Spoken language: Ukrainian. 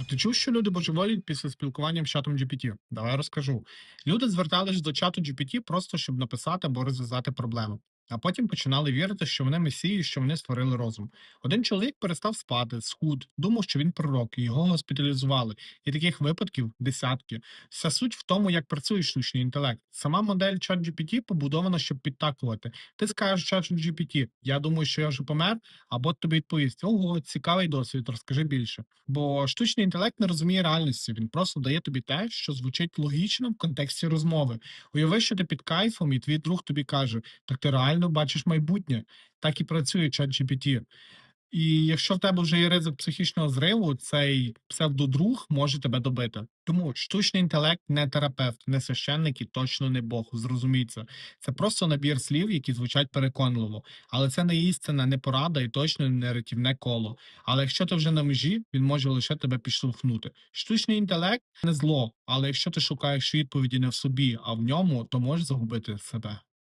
А ти чув, що люди божеволіють після спілкування з чатом GPT? Давай розкажу. Люди звертались до чату GPT просто щоб написати або розв'язати проблему. А потім починали вірити, що вони месії, що вони створили розум. Один чоловік перестав спати, схуд, думав, що він пророк, і його госпіталізували. І таких випадків десятки. Вся суть в тому, як працює штучний інтелект. Сама модель ChatGPT побудована, щоб підтакувати. Ти скажеш ChatGPT, я думаю, що я вже помер, а бот тобі відповість: ого, цікавий досвід, розкажи більше. Бо штучний інтелект не розуміє реальності, він просто дає тобі те, що звучить логічно в контексті розмови. Уяви, що ти під кайфом, і твій друг тобі каже: Так ти реально бачиш майбутнє. Так і працює ChatGPT. І якщо в тебе вже є ризик психічного зриву, цей псевдодруг може тебе добити. Тому штучний інтелект не терапевт, не священник і точно не Бог. Зрозумій це. Це просто набір слів, які звучать переконливо. Але це не істина, не порада і точно не рятівне коло. Але якщо ти вже на межі, він може лише тебе підштовхнути. Штучний інтелект не зло, але якщо ти шукаєш відповіді не в собі, а в ньому, то можеш загубити себе.